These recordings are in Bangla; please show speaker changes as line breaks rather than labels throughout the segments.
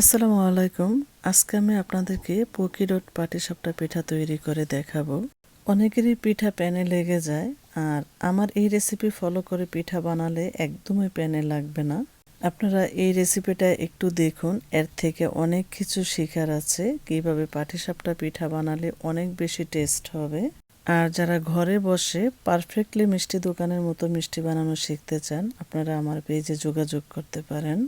আসসালামু আলাইকুম। আজকে আমি আপনাদেরকে পকি ডট পাটিসাপটা পিঠা তৈরি করে দেখাবো। অনেকেরই পিঠা প্যানে লেগে যায়, আর আমার এই রেসিপি ফলো করে পিঠা বানালে একদমই প্যানে লাগবে না। আপনারা এই রেসিপিটা একটু দেখুন, এর থেকে অনেক কিছু শেখার আছে। কীভাবে পাটিসাপটা পিঠা বানালে অনেক বেশি টেস্ট হবে। আর যারা ঘরে বসে পারফেক্টলি মিষ্টি দোকানের মতো মিষ্টি বানানো শিখতে চান, আপনারা আমার পেজে যোগাযোগ করতে পারেন।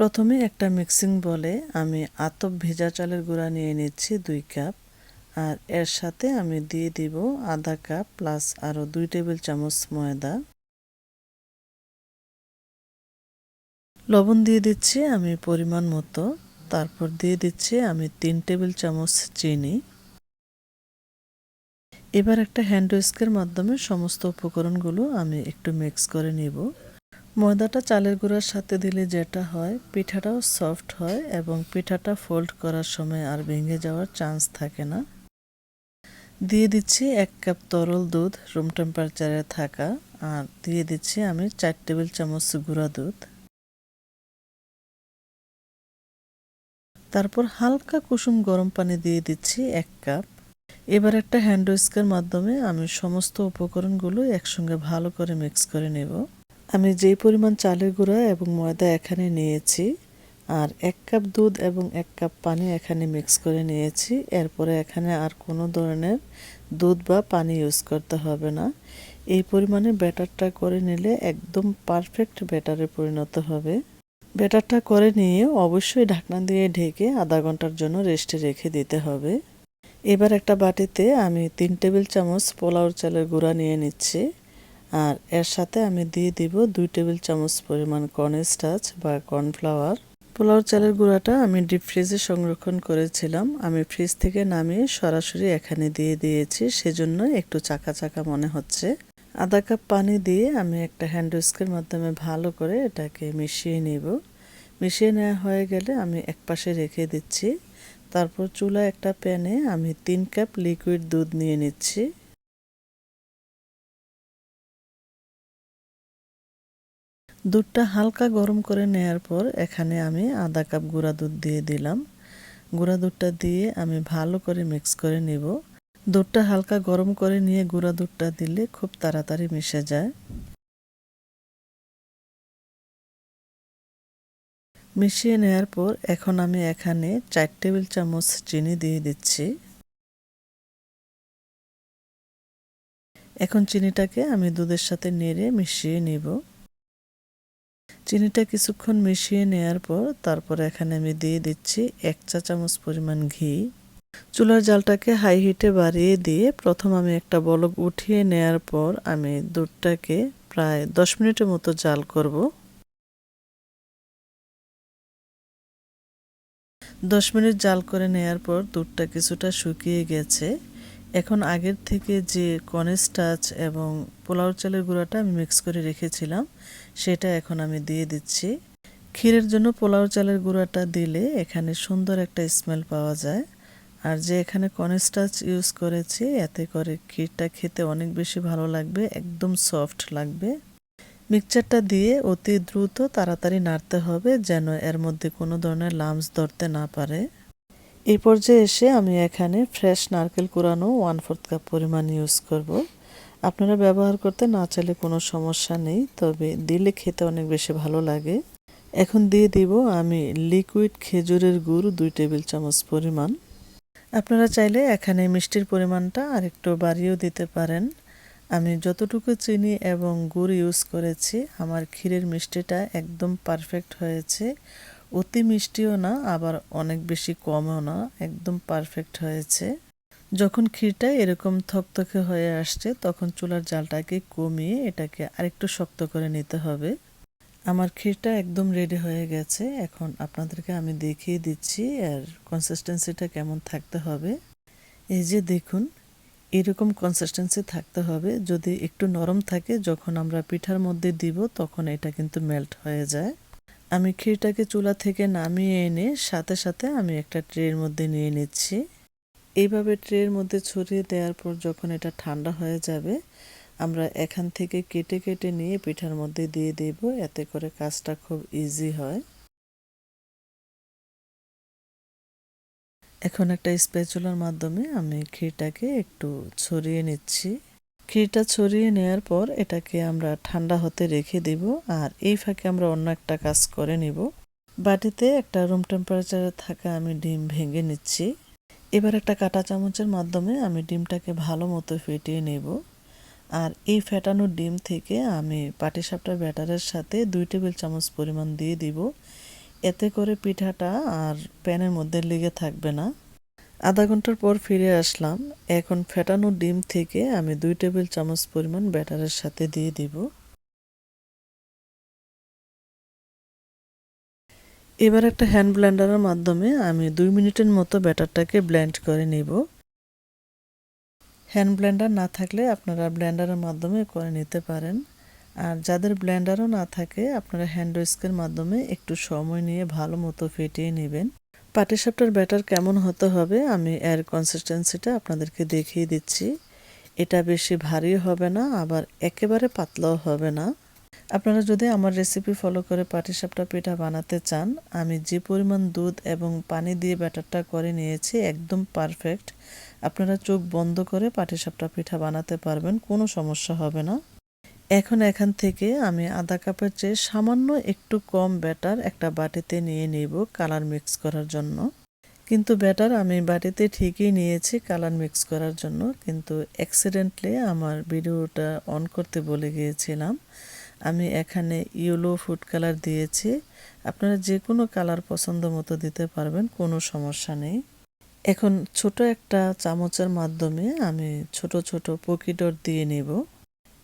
প্রথমে একটা মিক্সিং বলে আমি আতপ ভেজা চালের গুঁড়া নিয়ে নিচ্ছি দুই কাপ, আর এর সাথে আমি দিয়ে দিব আধা কাপ প্লাস আরও দুই টেবিল চামচ ময়দা। লবণ দিয়ে দিচ্ছি আমি পরিমাণ মতো, তারপর দিয়ে দিচ্ছি আমি তিন টেবিল চামচ চিনি। এবার একটা হ্যান্ড উইস্কের মাধ্যমে সমস্ত উপকরণগুলো আমি একটু মিক্স করে নিব। ময়দাটা চালের গুঁড়ার সাথে দিলে যেটা হয়, পিঠাটাও সফট হয় এবং পিঠাটা ফোল্ড করার সময় আর ভেঙে যাওয়ার চান্স থাকে না। দিয়ে দিচ্ছি এক কাপ তরল দুধ রুম টেম্পারেচারে থাকা, আর দিয়ে দিচ্ছি আমি চার টেবিল চামচ গুঁড়া দুধ। তারপর হালকা কুসুম গরম পানি দিয়ে দিচ্ছি এক কাপ। এবার একটা হ্যান্ড উইস্কের মাধ্যমে আমি সমস্ত উপকরণগুলো একসঙ্গে ভালো করে মিক্স করে নেব। আমি যেই পরিমাণ চালের গুঁড়া এবং ময়দা এখানে নিয়েছি আর এক কাপ দুধ এবং এক কাপ পানি এখানে মিক্স করে নিয়েছি, এরপরে এখানে আর কোনো ধরনের দুধ বা পানি ইউজ করতে হবে না। এই পরিমাণে ব্যাটারটা করে নিলে একদম পারফেক্ট ব্যাটারে পরিণত হবে। ব্যাটারটা করে নিয়ে অবশ্যই ঢাকনা দিয়ে ঢেকে আধা ঘণ্টার জন্য রেস্টে রেখে দিতে হবে। এবার একটা বাটিতে আমি তিন টেবিল চামচ পোলাওর চালের গুঁড়া নিয়ে নিচ্ছি। আর এর সাথে আমি দিয়ে দিব দুই টেবিল চামচ পরিমাণ কর্নস্টাচ বা কর্নফ্লাওয়ার পোলাওর চালের গুঁড়াটা আমি ডিপ ফ্রিজে সংরক্ষণ করেছিলাম। আমি ফ্রিজ থেকে নামিয়ে সরাসরি এখানে দিয়ে দিয়েছি, সেজন্য একটু চাকা চাকা মনে হচ্ছে। আধা কাপ পানি দিয়ে আমি একটা হ্যান্ড উইস্কের মাধ্যমে ভালো করে এটাকে মিশিয়ে নেব। মিশিয়ে নেওয়া হয়ে গেলে আমি এক পাশে রেখে দিচ্ছি। তারপর চুলা একটা প্যানে আমি তিন কাপ লিকুইড দুধ নিয়ে নিচ্ছি। দুধটা হালকা গরম করে নেয়ার পর এখানে আমি আধা কাপ গুঁড়া দুধ দিয়ে দিলাম। গুঁড়া দুধটা দিয়ে আমি ভালো করে মিক্স করে নিব। দুধটা হালকা গরম করে নিয়ে গুঁড়া দুধটা দিলে খুব তাড়াতাড়ি মিশে যায়। মিশিয়ে নেওয়ার পর এখন আমি এখানে চার টেবিল চামচ চিনি দিয়ে দিচ্ছি। এখন চিনিটাকে আমি দুধের সাথে নেড়ে মিশিয়ে নিব। চিনিটা কিছুক্ষণ মিশিয়ে নেয়ার পর তারপর এখানে আমি দিয়ে দিচ্ছি এক চা চামচ পরিমাণ ঘি। চুলার জালটাকে হাই হিটে বাড়িয়ে দিয়ে প্রথম আমি একটা বলক উঠিয়ে নেয়ার পর আমি দুধটাকে প্রায় দশ মিনিটের মতো জাল করব। দশ মিনিট জাল করে নেয়ার পর দুধটা কিছুটা শুকিয়ে গেছে। এখন আগের থেকে যে কনেস্টাচ এবং পোলাও চালের গুঁড়াটা আমি মিক্স করে রেখেছিলাম সেটা এখন আমি দিয়ে দিচ্ছি। ক্ষীরের জন্য পোলাও চালের গুঁড়াটা দিলে এখানে সুন্দর একটা স্মেল পাওয়া যায়। আর যে এখানে কনেস্টাচ ইউজ করেছি, এতে করে ক্ষীরটা খেতে অনেক বেশি ভালো লাগবে, একদম সফট লাগবে। মিক্সচারটা দিয়ে অতি দ্রুত তাড়াতাড়ি নাড়তে হবে যেন এর মধ্যে কোনো ধরনের লামস ধরতে না পারে। এই পর্যায়ে এসে আমি এখানে ফ্রেশ নারকেল কুড়ানো ওয়ান ফোর্থ কাপ পরিমাণ ইউজ করব। আপনারা ব্যবহার করতে না চাইলে কোনো সমস্যা নেই, তবে দিলে খেতে অনেক বেশি ভালো লাগে। এখন দিয়ে দিব আমি লিকুইড খেজুরের গুড় দুই টেবিল চামচ পরিমাণ। আপনারা চাইলে এখানে মিষ্টির পরিমাণটা আরেকটু বাড়িয়েও দিতে পারেন। আমি যতটুকু চিনি এবং গুড় ইউজ করেছি, আমার ক্ষীরের মিষ্টিটা একদম পারফেক্ট হয়েছে। অতি মিষ্টিও না, আবার অনেক বেশি কমও না, একদম পারফেক্ট হয়েছে। যখন ক্ষীরটা এরকম থকথকে হয়ে আসছে, তখন চুলার জালটাকে কমিয়ে এটাকে আরেকটু শক্ত করে নিতে হবে। আমার ক্ষীরটা একদম রেডি হয়ে গেছে। এখন আপনাদেরকে আমি দেখিয়ে দিচ্ছি আর কনসিস্টেন্সিটা কেমন থাকতে হবে। এই যে দেখুন, এরকম কনসিস্টেন্সি থাকতে হবে। যদি একটু নরম থাকে, যখন আমরা পিঠার মধ্যে দিব, তখন এটা কিন্তু মেল্ট হয়ে যায়। আমি ক্ষীরটাকে চুলা থেকে নামিয়ে এনে সাথে সাথে আমি একটা ট্রের মধ্যে নিয়ে নিচ্ছি। এইভাবে ট্রের মধ্যে ছড়িয়ে দেওয়ার পর যখন এটা ঠান্ডা হয়ে যাবে, আমরা এখান থেকে কেটে কেটে নিয়ে পিঠার মধ্যে দিয়ে দেব। এতে করে কাজটা খুব ইজি হয়। এখন একটা স্প্যাচুলার মাধ্যমে আমি ক্ষীরটাকে একটু ছড়িয়ে নিচ্ছি। ক্ষীরটা ছড়িয়ে নেওয়ার পর এটাকে আমরা ঠান্ডা হতে রেখে দিব আর এই ফাঁকে আমরা অন্য একটা কাজ করে নিব। বাটিতে একটা রুম টেম্পারেচারে থাকা আমি ডিম ভেঙে নিচ্ছি। এবার একটা কাঁটা চামচের মাধ্যমে আমি ডিমটাকে ভালো মতো ফেটিয়ে নেব। আর এই ফেটানো ডিম থেকে আমি পাটিসাপটা ব্যাটারের সাথে দুই টেবিল চামচ পরিমাণ দিয়ে দিব। এতে করে পিঠাটা আর প্যানের মধ্যে লেগে থাকবে না। আধা ঘণ্টার পর ফিরে আসলাম। এখন ফেটানো ডিম থেকে আমি দুই টেবিল চামচ পরিমাণ ব্যাটারের সাথে দিয়ে দিব। এবার একটা হ্যান্ড ব্লেন্ডারের মাধ্যমে আমি দুই মিনিটের মতো ব্যাটারটাকে ব্লেন্ড করে নিব। হ্যান্ড ব্লেন্ডার না থাকলে আপনারা ব্লেন্ডারের মাধ্যমে করে নিতে পারেন। আর যাদের ব্লেন্ডারও না থাকে, আপনারা হ্যান্ড উইস্কের মাধ্যমে একটু সময় নিয়ে ভালো মতো ফেটিয়ে নেবেন। পাটিসাপটার ব্যাটার কেমন হতে হবে আমি এর কনসিস্টেন্সিটা আপনাদেরকে দেখিয়ে দিচ্ছি। এটা বেশি ভারী হবে না, আবার একেবারে পাতলাও হবে না। আপনারা যদি আমার রেসিপি ফলো করে পাটিসাপটা পিঠা বানাতে চান, আমি যে পরিমাণ দুধ এবং পানি দিয়ে ব্যাটারটা করে নিয়েছি একদম পারফেক্ট আপনারা চোখ বন্ধ করে পাটিসাপটা পিঠা বানাতে পারবেন, কোনো সমস্যা হবে না। এখন এখান থেকে আমি আধা কাপের চেয়ে সামান্য একটু কম ব্যাটার একটা বাটিতে নিয়ে নেব কালার মিক্স করার জন্য। কিন্তু ব্যাটার আমি বাটিতে ঠিকই নিয়েছি কালার মিক্স করার জন্য, কিন্তু অ্যাক্সিডেন্টলি আমার ভিডিওটা অন করতে বলে গিয়েছিলাম। আমি এখানে ইয়েলো ফুড কালার দিয়েছি। আপনারা যে কোনো কালার পছন্দ মতো দিতে পারবেন, কোনো সমস্যা নেই। এখন ছোট একটা চামচের মাধ্যমে আমি ছোট ছোট পকিডর দিয়ে নেব।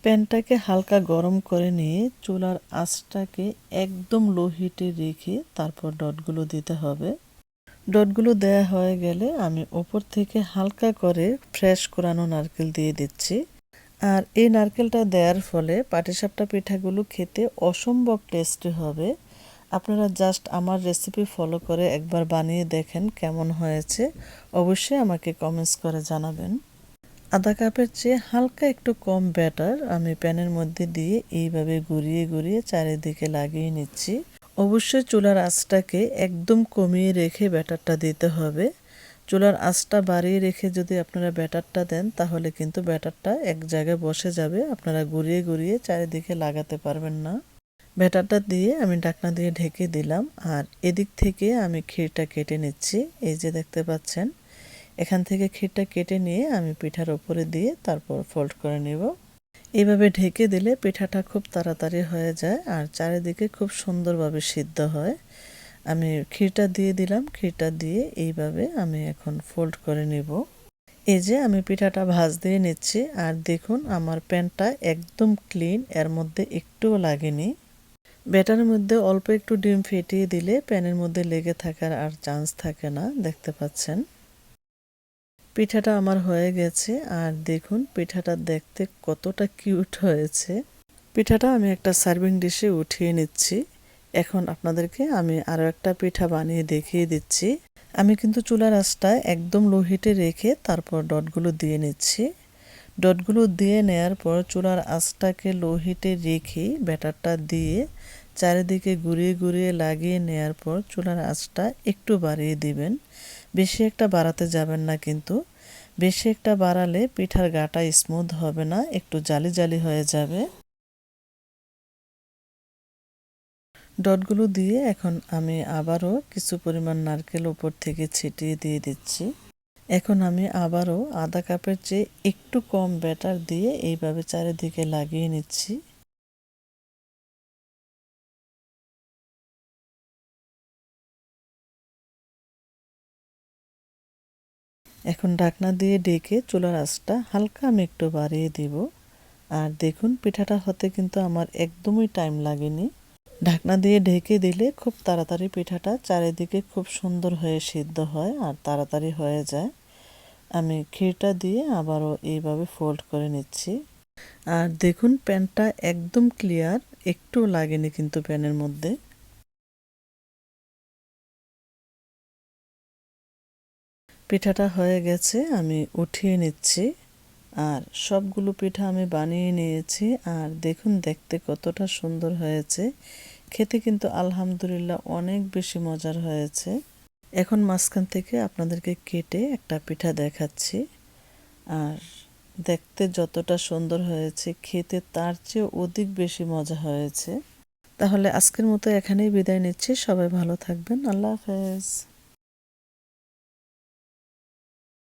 প্যানটাকে হালকা গরম করে নিয়ে চুলার আঁচটাকে একদম লো হিটে রেখে তারপর ডটগুলো দিতে হবে। ডটগুলো দেয়া হয়ে গেলে আমি ওপর থেকে হালকা করে ফ্রেশ কোরানো নারকেল দিয়ে দিচ্ছি। আর এই নারকেলটা দেওয়ার ফলে পাটিসাপটা পিঠাগুলো খেতে অসম্ভব টেস্টি হবে। আপনারা জাস্ট আমার রেসিপি ফলো করে একবার বানিয়ে দেখেন কেমন হয়েছে। অবশ্যই আমাকে কমেন্টস করে জানাবেন। আধা কাপের চেয়ে হালকা একটু কম ব্যাটার আমি প্যানের মধ্যে দিয়ে এইভাবে ঘুরিয়ে ঘুরিয়ে চারিদিকে লাগিয়ে নিচ্ছি। অবশ্যই চুলার আঁচটাকে একদম কমিয়ে রেখে ব্যাটারটা দিতে হবে। চুলার আঁচটা বাড়িয়ে রেখে যদি আপনারা ব্যাটারটা দেন, তাহলে কিন্তু ব্যাটারটা এক জায়গায় বসে যাবে। আপনারা ঘুরিয়ে ঘুরিয়ে চারিদিকে লাগাতে পারবেন না। ব্যাটারটা দিয়ে আমি ডাকনা দিয়ে ঢেকে দিলাম। আর এদিক থেকে আমি ক্ষীরটা কেটে নিচ্ছি। এই যে দেখতে পাচ্ছেন, এখান থেকে ক্ষীরটা কেটে নিয়ে আমি পিঠার ওপরে দিয়ে তারপর ফোল্ড করে নেব। এইভাবে ঢেকে দিলে পিঠাটা খুব তাড়াতাড়ি হয়ে যায় আর চারিদিকে খুব সুন্দরভাবে সিদ্ধ হয়। আমি ক্ষীরটা দিয়ে দিলাম। ক্ষীরটা দিয়ে এইভাবে আমি এখন ফোল্ড করে নেব। এই যে আমি পিঠাটা ভাজ দিয়ে নিচ্ছি। আর দেখুন, আমার প্যানটা একদম ক্লিন এর মধ্যে একটুও লাগেনি। ব্যাটারের মধ্যে অল্প একটু ডিম ফেটিয়ে দিলে প্যানের মধ্যে লেগে থাকার আর চান্স থাকে না, দেখতে পাচ্ছেন? পিঠাটা আমার হয়ে গেছে। আর দেখুন, পিঠাটা দেখতে কতটা কিউট হয়েছে। পিঠাটা আমি একটা সার্ভিং ডিশে উঠিয়ে নিচ্ছি। এখন আপনাদেরকে আমি আরও একটা পিঠা বানিয়ে দেখিয়ে দিচ্ছি। আমি কিন্তু চুলার আঁচটা একদম লো হিটে রেখে তারপর ডটগুলো দিয়ে নিচ্ছি। ডটগুলো দিয়ে নেয়ার পর চুলার আঁচটাকে লো হিটে রেখে ব্যাটারটা দিয়ে চারিদিকে ঘুরিয়ে ঘুরিয়ে লাগিয়ে নেয়ার পর চুলার আঁচটা একটু বাড়িয়ে দিবেন। বেশি একটা বাড়াতে যাবেন না কিন্তু। বেশি একটা বাড়ালে পিঠার গাটা স্মুথ হবে না, একটু জালি জালি হয়ে যাবে। ডটগুলো দিয়ে এখন আমি আবারও কিছু পরিমাণ নারকেল উপর থেকে ছিটিয়ে দিয়ে দিচ্ছি। এখন আমি আবারও আধা কাপের চেয়ে একটু কম ব্যাটার দিয়ে এইভাবে চারিদিকে লাগিয়ে নিচ্ছি। এখন ঢাকনা দিয়ে ডেকে চুলার আঁচটা হালকা আমি একটু বাড়িয়ে দিব। আর দেখুন, পিঠাটা হতে কিন্তু আমার একদমই টাইম লাগেনি। ঢাকনা দিয়ে ঢেকে দিলে খুব তাড়াতাড়ি পিঠাটা চারিদিকে খুব সুন্দর হয়ে সিদ্ধ হয় আর তাড়াতাড়ি হয়ে যায়। আমি ক্ষীরটা দিয়ে আবারও এইভাবে ফোল্ড করে নিচ্ছি। আর দেখুন, প্যানটা একদম ক্লিয়ার একটু লাগেনি কিন্তু প্যানের মধ্যে। পিঠাটা হয়ে গেছে, আমি উঠিয়ে নিচ্ছি। আর সবগুলো পিঠা আমি বানিয়ে নিয়েছি আর দেখুন দেখতে কতটা সুন্দর হয়েছে। খেতে কিন্তু আলহামদুলিল্লাহ অনেক বেশি মজার হয়েছে। এখন মাঝখান থেকে আপনাদেরকে কেটে একটা পিঠা দেখাচ্ছি। আর দেখতে যতটা সুন্দর হয়েছে, খেতে তার চেয়ে অধিক বেশি মজা হয়েছে। তাহলে আজকের মতো এখানেই বিদায় নিচ্ছি। সবাই ভালো থাকবেন। আল্লাহ হাফেজ।